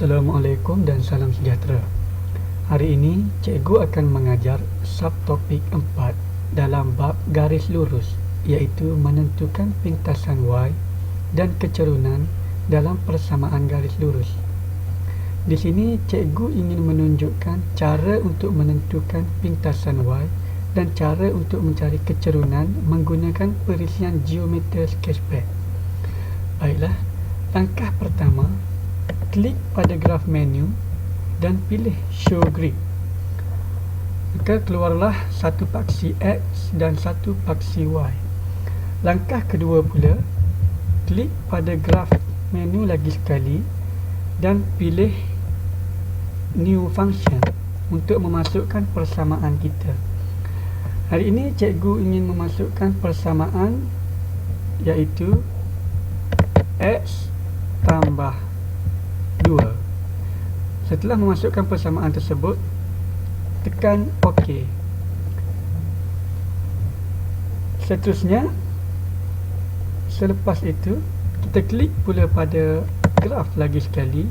Assalamualaikum dan salam sejahtera. Hari ini cikgu akan mengajar subtopik 4 dalam bab garis lurus iaitu menentukan pintasan Y dan kecerunan dalam persamaan garis lurus. Di sini cikgu ingin menunjukkan cara untuk menentukan pintasan Y dan cara untuk mencari kecerunan menggunakan perisian geometri sketchpad. Baiklah, langkah pertama klik pada graf menu dan pilih show grid maka keluarlah satu paksi X dan satu paksi Y. Langkah kedua pula klik pada graf menu lagi sekali dan pilih new function untuk memasukkan persamaan kita. Hari ini cikgu ingin memasukkan persamaan iaitu X tambah 2 setelah memasukkan persamaan tersebut tekan OK. Seterusnya selepas itu kita klik pula pada graf lagi sekali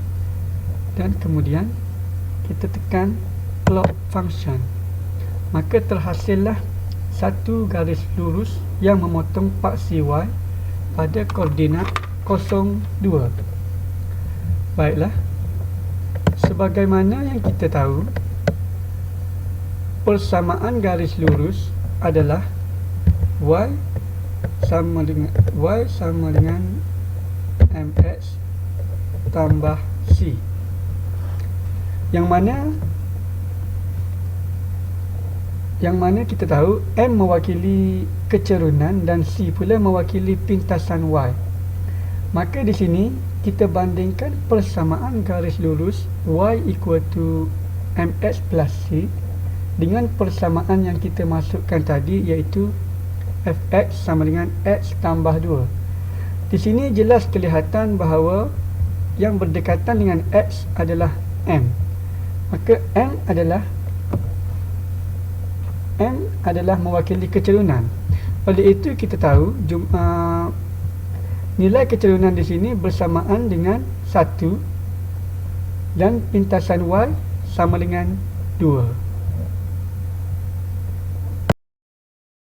dan kemudian kita tekan plot function. Maka terhasillah satu garis lurus yang memotong paksi Y pada koordinat 02 Baiklah. Sebagaimana yang kita tahu, persamaan garis lurus adalah y sama dengan y sama dengan mx tambah c. Yang mana yang mana kita tahu m mewakili kecerunan dan c pula mewakili pintasan y. Maka di sini kita bandingkan persamaan garis lurus y equal to mx plus c dengan persamaan yang kita masukkan tadi iaitu fx sama dengan x tambah 2 di sini jelas kelihatan bahawa yang berdekatan dengan x adalah m. Maka m adalah m adalah mewakili kecerunan oleh itu kita tahu jum, uh, nilai kecerunan di sini bersamaan dengan 1 dan pintasan Y sama dengan 2